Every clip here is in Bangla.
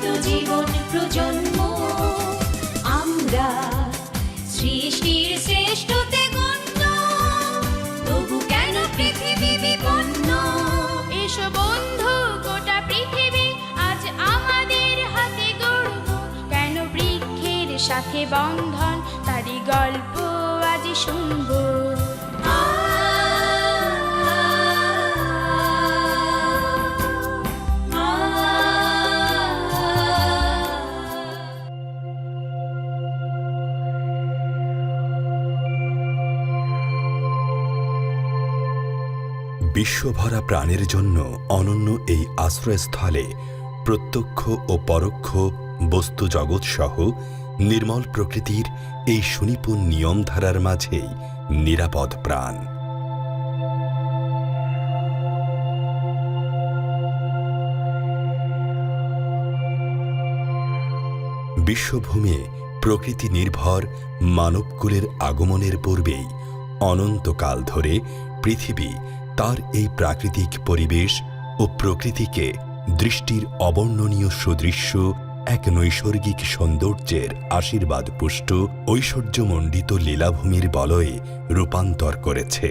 জীবন প্রজন্ম। আমরা সৃষ্টির শ্রেষ্ঠতে গণ্য। তবু কেন পৃথিবী বিপন্ন? এসো বন্ধু, গোটা পৃথিবী আজ আমাদের হাতে কেন বৃক্ষের সাথে বন্ধন? তারই গল্প আজ শুনব। বিশ্বভরা প্রাণের জন্য অনন্য এই আশ্রয়স্থলে প্রত্যক্ষ ও পরোক্ষ বস্তু জগৎ সহ নির্মল প্রকৃতির এই সুনিপুণ নিয়মধারার মাঝেই নিরাপদ প্রাণ। বিশ্বভূমে প্রকৃতি নির্ভর মানবকুলের আগমনের পূর্বেই অনন্তকাল ধরে পৃথিবী তার এই প্রাকৃতিক পরিবেশ ও প্রকৃতিকে দৃষ্টির অবর্ণনীয় সুদৃশ্য, এক নৈসর্গিক সৌন্দর্যের আশীর্বাদ পুষ্ট, ঐশ্বর্যমণ্ডিত লীলাভূমির বলয়ে রূপান্তর করেছে।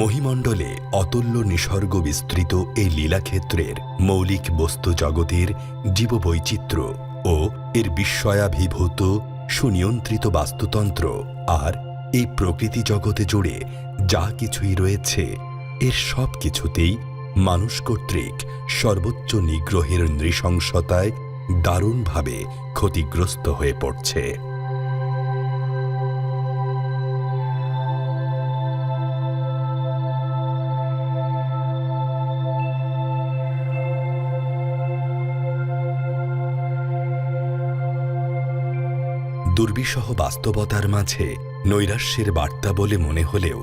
মহিমণ্ডলে অতুল্য নিসর্গ বিস্তৃত এই লীলাক্ষেত্রের মৌলিক বস্তু জগতের জীববৈচিত্র্য ও এর বিস্ময়াভিভূত, সুনিয়ন্ত্রিত বাস্তুতন্ত্র আর এই প্রকৃতি জগতে জুড়ে যা কিছুই রয়েছে, এর সব কিছুতেই মানুষ কর্তৃক সর্বোচ্চ নিগ্রহের নৃশংসতায় দারুণভাবে ক্ষতিগ্রস্ত হয়ে পড়ছে। দুর্বিষহ বাস্তবতার মাঝে নৈরাশ্যের বার্তা বলে মনে হলেও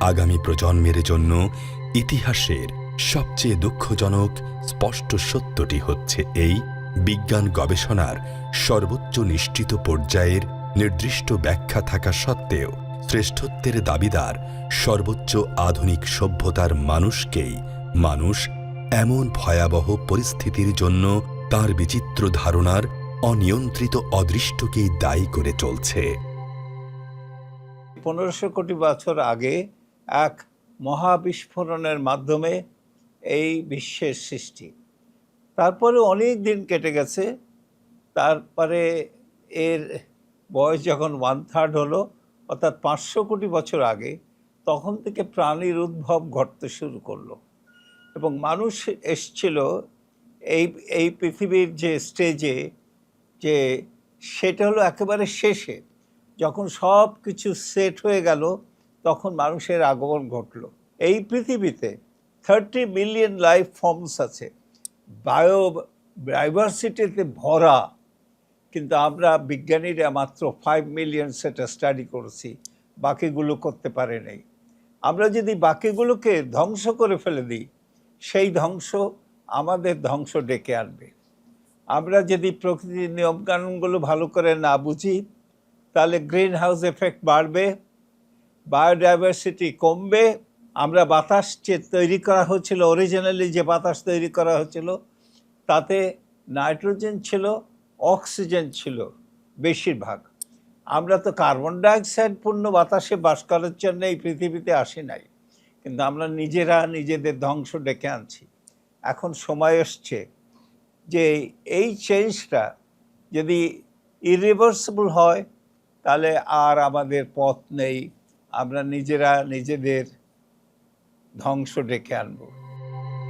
আগামী প্রজন্মের জন্য ইতিহাসের সবচেয়ে দুঃখজনক স্পষ্ট সত্যটি হচ্ছে এই, বিজ্ঞান গবেষণার সর্বোচ্চ নিশ্চিত পর্যায়ের নির্দিষ্ট ব্যাখ্যা থাকা সত্ত্বেও শ্রেষ্ঠত্বের দাবিদার সর্বোচ্চ আধুনিক সভ্যতার মানুষকেই মানুষ এমন ভয়াবহ পরিস্থিতির জন্য তার বিচিত্র ধারণার অনিয়ন্ত্রিত অদৃষ্টকেই দায়ী করে চলছে। পনেরোশো কোটি বছর আগে এক মহাবিস্ফোরণের মাধ্যমে এই বিশ্বের সৃষ্টি। তারপরে অনেক দিন কেটে গেছে। তারপরে এর বয়স যখন ওয়ান থার্ড হলো, অর্থাৎ পাঁচশো কোটি বছর আগে, তখন থেকে প্রাণীর উদ্ভব ঘটতে শুরু করল। এবং মানুষ এসছিল এই এই পৃথিবীর যে স্টেজে যে সেটা হলো একেবারে শেষে। যখন সব কিছু সেট হয়ে গেল, তখন মানুষের আগমন ঘটলো। এই পৃথিবীতে থার্টি মিলিয়ন লাইফ ফর্মস আছে। বায়ো ডাইভার্সিটিতে ভরা। কিন্তু আমরা বিজ্ঞানীরা মাত্র ফাইভ মিলিয়ন সেটা স্টাডি করেছি, বাকিগুলো করতে পারে নাই। আমরা যদি বাকিগুলোকে ধ্বংস করে ফেলে দিই, সেই ধ্বংস আমাদের ধ্বংস ডেকে আনবে। আমরা যদি প্রকৃতির নিয়মকানুনগুলো ভালো করে না বুঝি, তাহলে গ্রিন হাউস এফেক্ট বাড়বে বায়োডাইভার্সিটি কমবে, আমরা বাতাস যে তৈরি করা হচ্ছিল অরিজিনালি যে বাতাস তৈরি করা হচ্ছিল, তাতে নাইট্রোজেন ছিল অক্সিজেন ছিল বেশিরভাগ। আমরা তো কার্বন ডাইঅক্সাইড পূর্ণ বাতাসে বাস করার জন্য এই পৃথিবীতে আসি নাই, কিন্তু আমরা নিজেরা নিজেদের ধ্বংস ডেকে আনছি। এখন সময় এসছে যে এই চেঞ্জটা যদি ইরিভার্সিবল হয়, তাহলে আর আমাদের পথ নেই। আমরা নিজেরা নিজেদের ধ্বংস ডেকে আনব।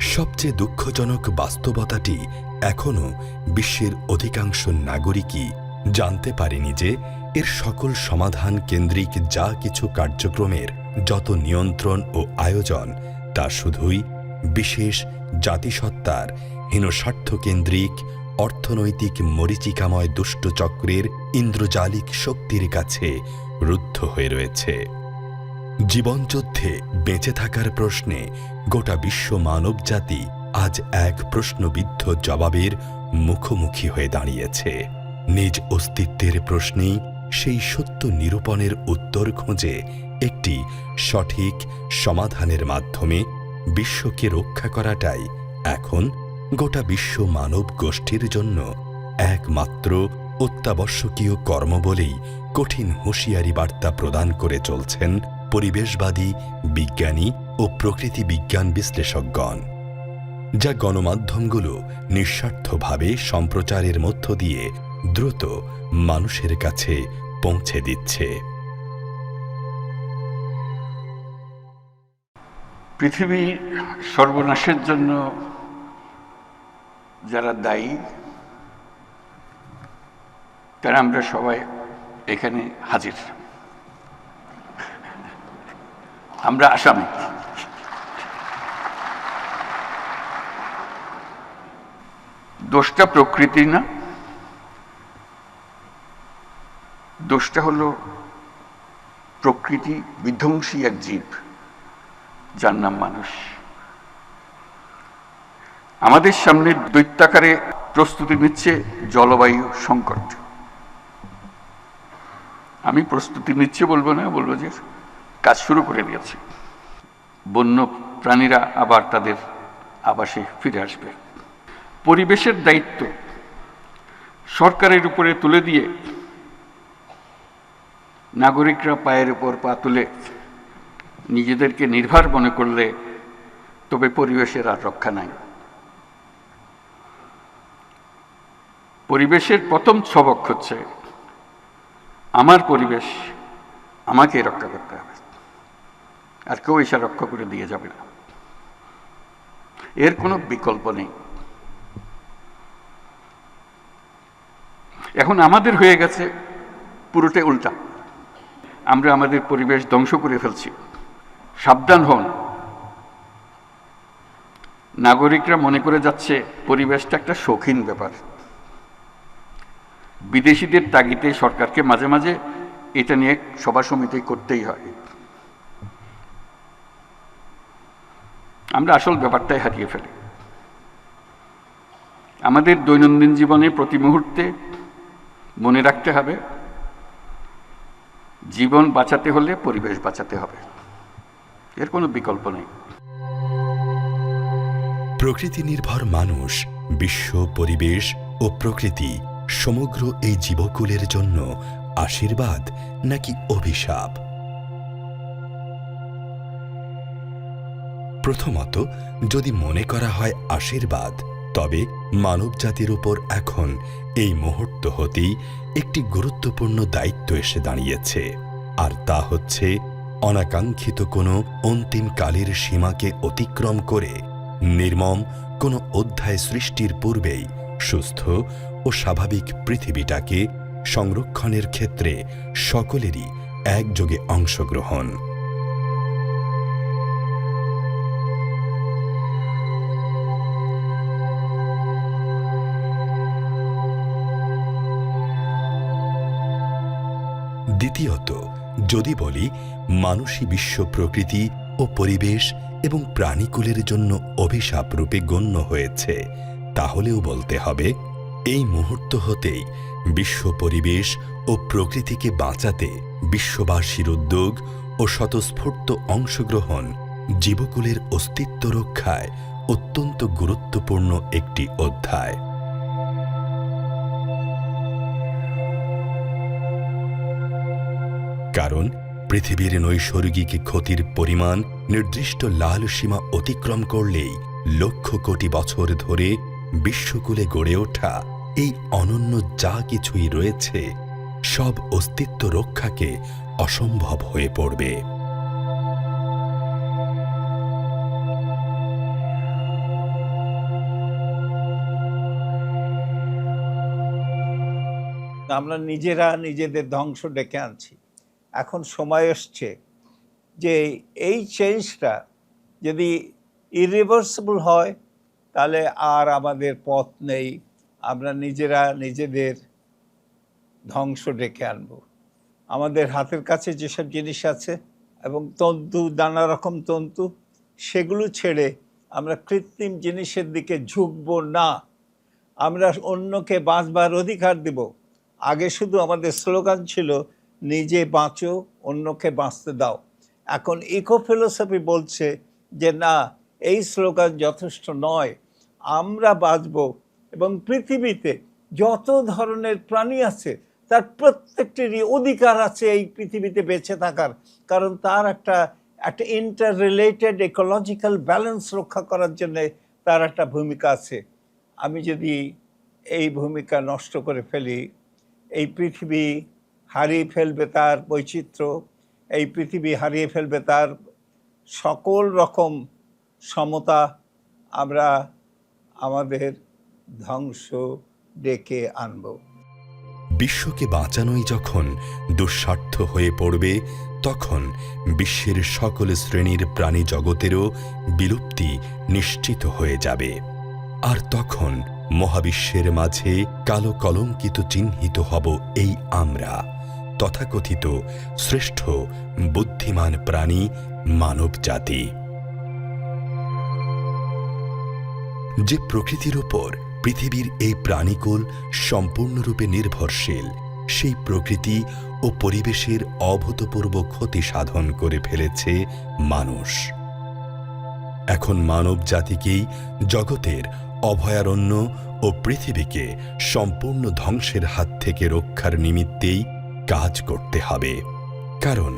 সবচেয়ে দুঃখজনক বাস্তবতাটি এখনও বিশ্বের অধিকাংশ নাগরিকই জানতে পারেনি যে এর সকল সমাধান কেন্দ্রিক যা কিছু কার্যক্রমের যত নিয়ন্ত্রণ ও আয়োজন, তা শুধুই বিশেষ জাতিসত্তার হীনস্বার্থকেন্দ্রিক, অর্থনৈতিক মরিচিকাময় দুষ্টচক্রের ইন্দ্রজালিক শক্তির কাছে রুদ্ধ হয়ে রয়েছে। জীবনযুদ্ধে বেঁচে থাকার প্রশ্নে গোটা বিশ্ব মানবজাতি আজ এক প্রশ্নবিদ্ধ জবাবের মুখোমুখি হয়ে দাঁড়িয়েছে। নিজ অস্তিত্বের প্রশ্নেই সেই সত্য নিরূপণের উত্তর খোঁজে একটি সঠিক সমাধানের মাধ্যমে বিশ্বকে রক্ষা করাটাই এখন গোটা বিশ্ব মানব গোষ্ঠীর জন্য একমাত্র অত্যাবশ্যকীয় কর্ম বলেই কঠিন হুঁশিয়ারি বার্তা প্রদান করে চলছেন পরিবেশবাদী বিজ্ঞানী ও প্রকৃতি বিজ্ঞান বিশ্লেষকগণ, যা গণমাধ্যমগুলো নিঃস্বার্থভাবে সম্প্রচারের মধ্য দিয়ে দ্রুত মানুষের কাছে পৌঁছে দিচ্ছে। পৃথিবীর সর্বনাশের জন্য যারা দায়ী, তারা আমরা সবাই এখানে হাজির। আমরা আসামি। দোষটা প্রকৃতি না, দোষটা হলো প্রকৃতি বিধ্বংসী এক জীব, যার নাম মানুষ। আমাদের সামনে দৈত্যাকারে প্রস্তুতি নিচ্ছে জলবায়ু সংকট। আমি প্রস্তুতি নিচ্ছে বলব না, বলব যে কাজ শুরু করে দিয়েছে। বন্য প্রাণীরা আবার তাদের আবাসে ফিরে আসবে। পরিবেশের দায়িত্ব সরকারের উপরে তুলে দিয়ে নাগরিকরা পায়ের উপর পা তুলে নিজেদেরকে নির্ভর মনে করলে তবে পরিবেশের আর রক্ষা নাই। পরিবেশের প্রথম সবক হচ্ছে, আমার পরিবেশ আমাকে রক্ষা করতে হবে। আর কেউ এসে রক্ষা করে দিয়ে যাবে না। এর কোনো বিকল্প নেই। এখন আমাদের হয়ে গেছে পুরোটাই উল্টা। আমরা আমাদের পরিবেশ ধ্বংস করে ফেলছি। সাবধান হন। নাগরিকরা মনে করে যাচ্ছে পরিবেশটা একটা শৌখিন ব্যাপার। বিদেশিদের তাগিদে সরকারকে মাঝে মাঝে এটা নিয়ে সভা সমিতি করতেই হয়। আমরা আসল ব্যাপারটাই হারিয়ে ফেলি। আমাদের দৈনন্দিন জীবনে প্রতি মুহূর্তে মনে রাখতে হবে, জীবন বাঁচাতে হলে পরিবেশ বাঁচাতে হবে। এর কোনো বিকল্প নেই। প্রকৃতি নির্ভর মানুষ, বিশ্ব পরিবেশ ও প্রকৃতি। সমগ্র এই জীবকুলের জন্য আশীর্বাদ নাকি অভিশাপ? প্রথমত, যদি মনে করা হয় আশীর্বাদ, তবে মানবজাতির উপর এখন এই মুহূর্ত হতেই একটি গুরুত্বপূর্ণ দায়িত্ব এসে দাঁড়িয়েছে, আর তা হচ্ছে অনাকাঙ্ক্ষিত কোনো অন্তিম কালের সীমাকে অতিক্রম করে নির্মম কোনো অধ্যায় সৃষ্টির পূর্বেই সুস্থ ও স্বাভাবিক পৃথিবীটাকে সংরক্ষণের ক্ষেত্রে সকলেরই একযোগে অংশগ্রহণ। দ্বিতীয়ত, যদি বলি, মানুষই বিশ্ব প্রকৃতি ও পরিবেশ এবং প্রাণীকুলের জন্য অভিশাপ রূপে গণ্য হয়েছে, তাহলেও বলতে হবে এই মুহূর্ত হতেই বিশ্ব পরিবেশ ও প্রকৃতিকে বাঁচাতে বিশ্ববাসীর উদ্যোগ ও স্বতঃস্ফূর্ত অংশগ্রহণ জীবকুলের অস্তিত্ব রক্ষায় অত্যন্ত গুরুত্বপূর্ণ একটি অধ্যায়। কারণ পৃথিবীর নৈসর্গিক ক্ষতির পরিমাণ নির্দিষ্ট লাল সীমা অতিক্রম করলেই লক্ষ কোটি বছর ধরে বিশ্বকুলে গড়ে ওঠা এই অনন্য যা কিছুই রয়েছে, সব অস্তিত্ব রক্ষাকে অসম্ভব হয়ে পড়বে। আমরা নিজেরা নিজেদের ধ্বংস ডেকে আনছি। এখন সময় এসছে যে এই চেঞ্জটা যদি ইরিভার্সিবল হয়, তাহলে আর আমাদের পথ নেই। আমরা নিজেরা নিজেদের ধ্বংস ডেকে আনব। আমাদের হাতের কাছে যেসব জিনিস আছে এবং তন্তু, নানা রকম তন্তু, সেগুলো ছেড়ে আমরা কৃত্রিম জিনিসের দিকে ঝুঁকবো না। আমরা অন্যকে বাঁচবার অধিকার দেব। আগে শুধু আমাদের স্লোগান ছিল, নিজে বাঁচো, অন্যকে বাঁচতে দাও। এখন ইকো ফিলোসফি বলছে যে, না, এই স্লোগান যথেষ্ট নয়। আমরা বাঁচব এবং পৃথিবীতে যত ধরনের প্রাণী আছে, তার প্রত্যেকটিরই অধিকার আছে এই পৃথিবীতে বেঁচে থাকার। কারণ তার একটা একটা ইন্টার রিলেটেড ইকোলজিক্যাল ব্যালেন্স রক্ষা করার জন্যে তার একটা ভূমিকা আছে। আমি যদি এই ভূমিকা নষ্ট করে ফেলি, এই পৃথিবী হারিয়ে ফেলবে তার বৈচিত্র্য, এই পৃথিবী হারিয়ে ফেলবে তার সকল রকম সমতা, আমরা আমাদের ধ্বংস ডেকে আনব। বিশ্বকে বাঁচানোই যখন দুঃস্বার্থ হয়ে পড়বে, তখন বিশ্বের সকল শ্রেণির প্রাণী জগতেরও বিলুপ্তি নিশ্চিত হয়ে যাবে। আর তখন মহাবিশ্বের মাঝে কালো কলঙ্কিত চিহ্নিত হব এই আমরা, তথাকথিত শ্রেষ্ঠ বুদ্ধিমান প্রাণী মানব জাতি যে প্রকৃতির উপর পৃথিবীর এই প্রাণীকুল সম্পূর্ণরূপে নির্ভরশীল। সেই প্রকৃতি ও পরিবেশের অভূতপূর্ব ক্ষতি সাধন করে ফেলেছে মানুষ। এখন মানব জাতিকেই জগতের অভয়ারণ্য ও পৃথিবীকে সম্পূর্ণ ধ্বংসের হাত থেকে রক্ষার নিমিত্তেই কাজ করতে হবে। কারণ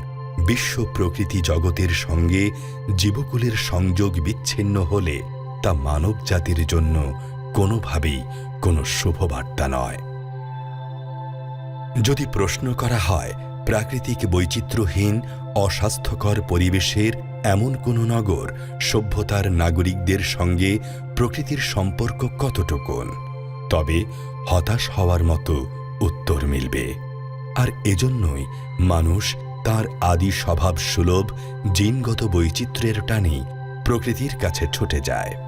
বিশ্ব প্রকৃতি জগতের সঙ্গে জীবকুলের সংযোগ বিচ্ছিন্ন হলে তা মানব জাতির জন্য কোনোভাবেই কোনো শুভবার্তা নয়। যদি প্রশ্ন করা হয়, প্রাকৃতিক বৈচিত্র্যহীন, অস্বাস্থ্যকর পরিবেশের এমন কোনো নগর সভ্যতার নাগরিকদের সঙ্গে প্রকৃতির সম্পর্ক কতটুকুন? তবে হতাশ হওয়ার মতো উত্তর মিলবে। আর এজন্যই মানুষ তার আদি স্বভাব সুলভ জিনগত বৈচিত্র্যের টানেই প্রকৃতির কাছে ছুটে যায়।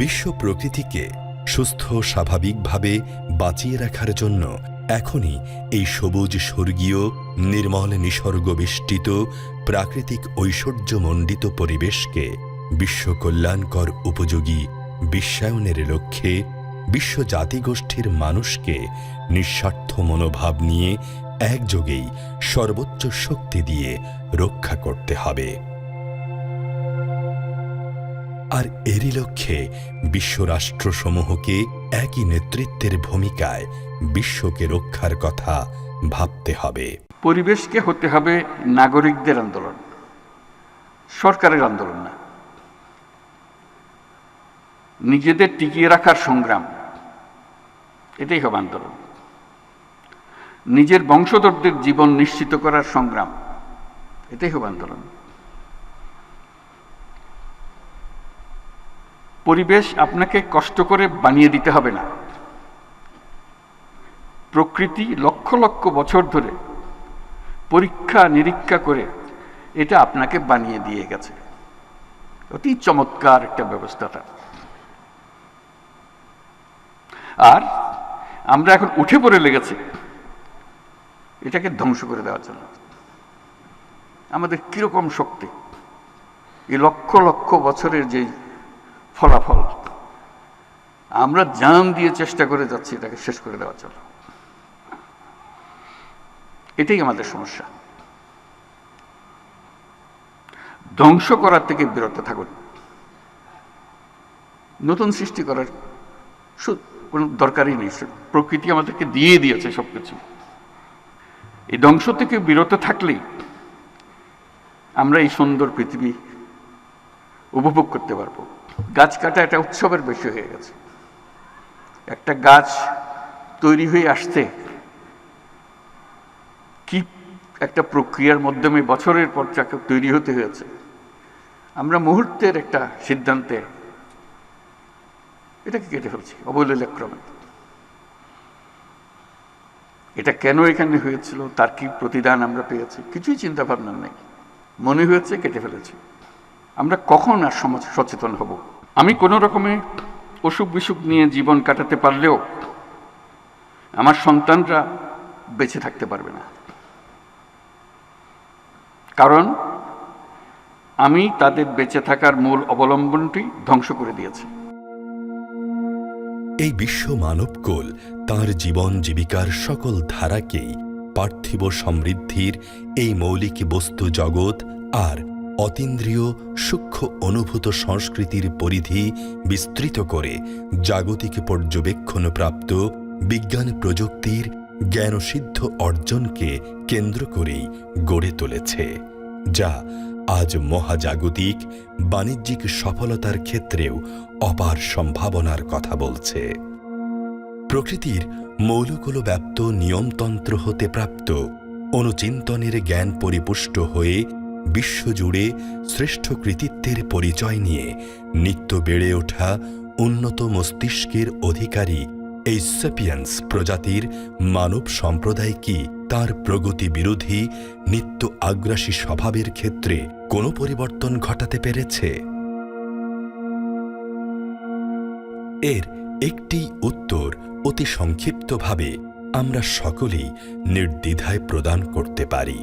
বিশ্ব প্রকৃতিকে সুস্থ, স্বাভাবিকভাবে বাঁচিয়ে রাখার জন্য এখনই এই সবুজ স্বর্গীয়, নির্মল নিসর্গ বেষ্টিত প্রাকৃতিক ঐশ্বর্যমণ্ডিত পরিবেশকে বিশ্ব কল্যাণকর উপযোগী বিশ্বায়নের লক্ষ্যে বিশ্ব জাতিগোষ্ঠীর মানুষকে নিঃস্বার্থ মনোভাব নিয়ে একযোগেই সর্বোচ্চ শক্তি দিয়ে রক্ষা করতে হবে। আর এরই লক্ষ্যে বিশ্বরাষ্ট্রসমূহকে একই নেতৃত্বের ভূমিকায় বিশ্বকে রক্ষার কথা ভাবতে হবে। পরিবেশকে হতে হবে নাগরিকদের আন্দোলন, সরকারের আন্দোলন না। নিজেদের টিকিয়ে রাখার সংগ্রাম, এটাই হবে আন্দোলন। নিজের বংশধরদের জীবন নিশ্চিত করার সংগ্রাম, এটাই হবে আন্দোলন। পরিবেশ আপনাকে কষ্ট করে বানিয়ে দিতে হবে না। প্রকৃতি লক্ষ লক্ষ বছর ধরে পরীক্ষা নিরীক্ষা করে এটা আপনাকে বানিয়ে দিয়ে গেছে। অতি চমৎকার একটা ব্যবস্থাটা। আর আমরা এখন উঠে পড়ে লেগেছি। এটাকে ধ্বংস করে দেওয়ার জন্য। আমাদের কীরকম শক্তি? এই লক্ষ লক্ষ বছরের যে ফলাফল। আমরা জান দিয়ে চেষ্টা করে যাচ্ছি, এটাকে শেষ করে দেওয়ার জন্য। এটাই আমাদের সমস্যা। ধ্বংস করার থেকে বিরত থাকুন। নতুন সৃষ্টি করার কোনো দরকারই নেই। প্রকৃতি আমাদেরকে দিয়ে দিয়েছে সবকিছু। এই ধ্বংস থেকে বিরত থাকলেই আমরা এই সুন্দর পৃথিবী উপভোগ করতে পারব। গাছ কাটা একটা উৎসবের বিষয় হয়ে গেছে। একটা গাছ তৈরি হয়ে আসতে কি একটা প্রক্রিয়ার মাধ্যমে বছরের পর তৈরি হতে হয়েছে, আমরা মুহূর্তের একটা সিদ্ধান্তে এটাকে কেটে ফেলছি অবলীলাক্রমে। এটা কেন এখানে হয়েছিল, তার কি প্রতিদান আমরা পেয়েছি, কিছুই চিন্তা ভাবনা নেই। মনে হয়েছে, কেটে ফেলেছি। আমরা কখন আর সমাজ সচেতন হব? আমি কোনো রকমে অসুখ বিসুখ নিয়ে জীবন কাটাতে পারলেও আমার সন্তানরা বেঁচে থাকতে পারবে না। কারণ আমি তাদের বেঁচে থাকার মূল অবলম্বনটি ধ্বংস করে দিয়েছি। এই বিশ্ব মানবকুল তাঁর জীবন জীবিকার সকল ধারাকেই পার্থিব সমৃদ্ধির এই মৌলিক বস্তু জগৎ আর অতীন্দ্রিয় সূক্ষ্ম অনুভূত সংস্কৃতির পরিধি বিস্তৃত করে জাগতিক পর্যবেক্ষণপ্রাপ্ত বিজ্ঞান প্রযুক্তির জ্ঞানসিদ্ধ অর্জনকে কেন্দ্র করেই গড়ে তুলেছে, যা আজ মহাজাগতিক বাণিজ্যিক সফলতার ক্ষেত্রেও অপার সম্ভাবনার কথা বলছে। প্রকৃতির মৌলকুল ব্যাপ্ত নিয়মতন্ত্র হতে প্রাপ্ত অনুচিন্তনের জ্ঞান পরিপুষ্ট হয়ে বিশ্বজুড়ে শ্রেষ্ঠ কৃতিত্বের পরিচয় নিয়ে নিত্য বেড়ে ওঠা উন্নত মস্তিষ্কের অধিকারী এই সেপিয়েন্স প্রজাতির মানব সম্প্রদায় কি তার প্রগতি বিরোধী নিত্য আগ্রাসী স্বভাবের ক্ষেত্রে কোনো পরিবর্তন ঘটাতে পেরেছে? এর একটি উত্তর অতি সংক্ষিপ্তভাবে আমরা সকলেই নির্দ্বিধায় প্রদান করতে পারি,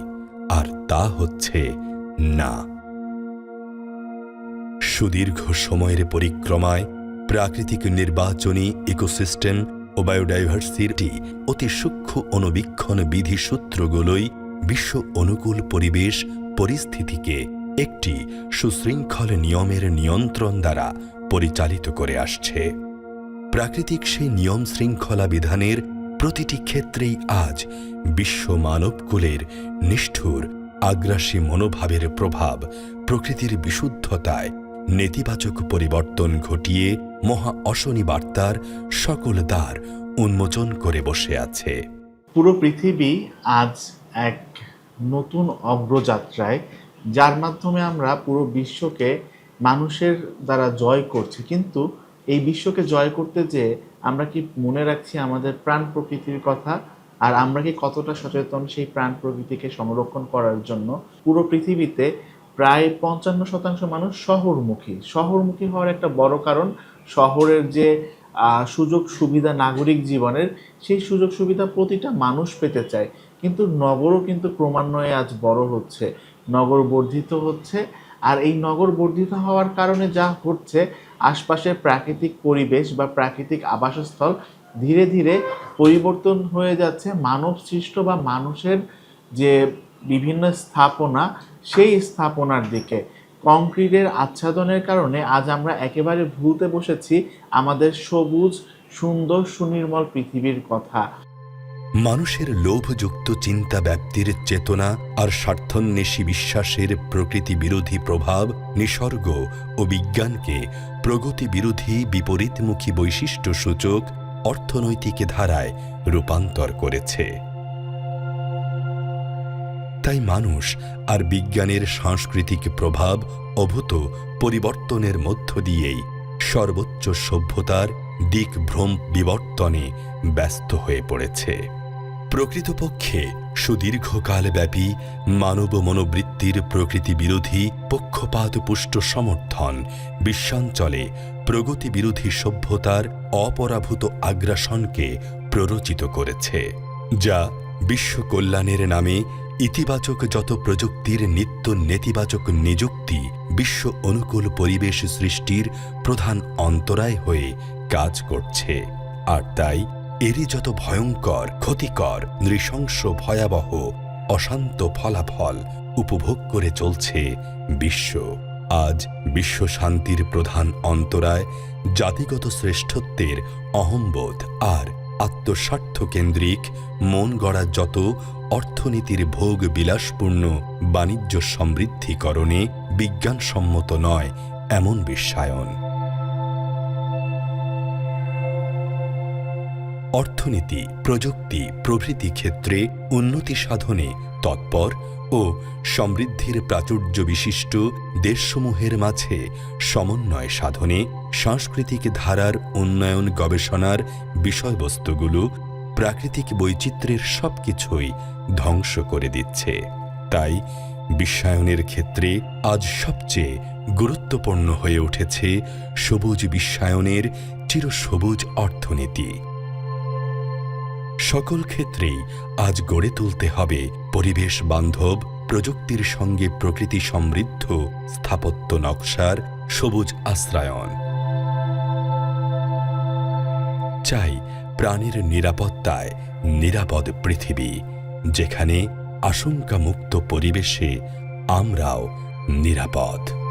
আর তা হচ্ছে না। সুদীর্ঘ সময়ের পরিক্রমায় প্রাকৃতিক নির্বাচনী ইকোসিস্টেম ও বায়োডাইভার্সিটি অতি সূক্ষ্ম অনুবীক্ষণ বিধি সূত্রগুলোই বিশ্ব অনুকূল পরিবেশ পরিস্থিতিকে একটি সুশৃঙ্খল নিয়মের নিয়ন্ত্রণ দ্বারা পরিচালিত করে আসছে। প্রাকৃতিক সেই নিয়ম শৃঙ্খলা বিধানের প্রতিটি ক্ষেত্রেই আজ বিশ্ব মানবকুলের নিষ্ঠুর আগ্রাসী মনোভাবের প্রভাব প্রকৃতির বিশুদ্ধতায় নেতিবাচক পরিবর্তন ঘটিয়ে মহা অশনি বার্তার সকল দ্বার উন্মোচন করে বসে আছে। পুরো পৃথিবী আজ এক নতুন অগ্রযাত্রায়, যার মাধ্যমে আমরা পুরো বিশ্বকে মানুষের দ্বারা জয় করছি। কিন্তু এই বিশ্বকে জয় করতে যে আমরা কি মনে রাখছি আমাদের প্রাণ প্রকৃতির কথা? আর আমরা কি কতটা সচেতন সেই প্রাণ প্রকৃতিকে সংরক্ষণ করার জন্য? পুরো পৃথিবীতে প্রায় পঞ্চান্ন শতাংশ মানুষ শহরমুখী। শহরমুখী হওয়ার একটা বড় কারণ শহরের যে সুযোগ সুবিধা নাগরিক জীবনের, সেই সুযোগ সুবিধা প্রতিটা মানুষ পেতে চায়। কিন্তু নগরও কিন্তু ক্রমান্বয়ে আজ বড় হচ্ছে। নগর বর্ধিত হচ্ছে। আর এই নগর বর্ধিত হওয়ার কারণে যা হচ্ছে, আশপাশের প্রাকৃতিক পরিবেশ বা প্রাকৃতিক আবাসস্থল ধীরে ধীরে পরিবর্তন হয়ে যাচ্ছে। মানব সৃষ্ট বা মানুষের যে বিভিন্ন স্থাপনা, সেই স্থাপনার দিকে। কংক্রিটের আচ্ছাদনের কারণে আজ আমরা একেবারে ভুলতে বসেছি আমাদের সবুজ, সুন্দর, সুনির্মল পৃথিবীর কথা। মানুষের লোভযুক্ত চিন্তা ব্যাপ্তির চেতনা আর স্বার্থন্বেষী বিশ্বাসের প্রকৃতি বিরোধী প্রভাব, নিসর্গ ও বিজ্ঞানকে প্রগতি বিরোধী বিপরীতমুখী বৈশিষ্ট্য সূচক অর্থনৈতিক ধারায় রূপান্তর করেছে। তাই মানুষ আর বিজ্ঞানের সাংস্কৃতিক প্রভাব অভূত পরিবর্তনের মধ্য দিয়েই সর্বোচ্চ সভ্যতার দিক ভ্রম বিবর্তনে ব্যস্ত হয়ে পড়েছে। প্রকৃতপক্ষে সুদীর্ঘকালব্যাপী মানব মনোবৃত্তির প্রকৃতি বিরোধী পক্ষপাতপুষ্ট সমর্থন বিশ্বাঞ্চলে প্রগতি বিরোধী সভ্যতার অপরাভূত আগ্রাসনকে প্ররোচিত করেছে, যা বিশ্ব কল্যাণের নামে ইতিবাচক যত প্রযুক্তির নিত্য নেতিবাচক নিযুক্তি বিশ্ব অনুকূল পরিবেশ সৃষ্টির প্রধান অন্তরায় হয়ে কাজ করছে। আর তাই এরই যত ভয়ঙ্কর, ক্ষতিকর, নৃশংস, ভয়াবহ, অশান্ত ফলাফল উপভোগ করে চলছে বিশ্ব। আজ বিশ্ব শান্তির প্রধান অন্তরায় জাতিগত শ্রেষ্ঠত্বের অহম্বোধ আর আত্মস্বার্থ কেন্দ্রিক মন গড়া যত অর্থনীতির ভোগ বিলাসপূর্ণ বাণিজ্য সমৃদ্ধিকরণে বিজ্ঞানসম্মত নয়, এমন বিশ্বায়ন। অর্থনীতি, প্রযুক্তি, প্রভৃতি ক্ষেত্রে উন্নতি সাধনে তৎপর ও সমৃদ্ধির প্রাচুর্য বিশিষ্ট দেশসমূহের মাঝে সমন্বয় সাধনে সাংস্কৃতিক ধারার উন্নয়ন গবেষণার বিষয়বস্তুগুলো প্রাকৃতিক বৈচিত্র্যের সবকিছুই ধ্বংস করে দিচ্ছে। তাই বিশ্বায়নের ক্ষেত্রে আজ সবচেয়ে গুরুত্বপূর্ণ হয়ে উঠেছে সবুজ বিশ্বায়নের চিরসবুজ অর্থনীতি। সকল ক্ষেত্রেই আজ গড়ে তুলতে হবে পরিবেশ বান্ধব, প্রযুক্তির সঙ্গে প্রকৃতি সমৃদ্ধ, স্থাপত্য নকশার সবুজ আশ্রয়ন। চাই প্রাণীর নিরাপত্তায় নিরাপদ পৃথিবী, যেখানে আশঙ্কামুক্ত পরিবেশে আমরাও নিরাপদ।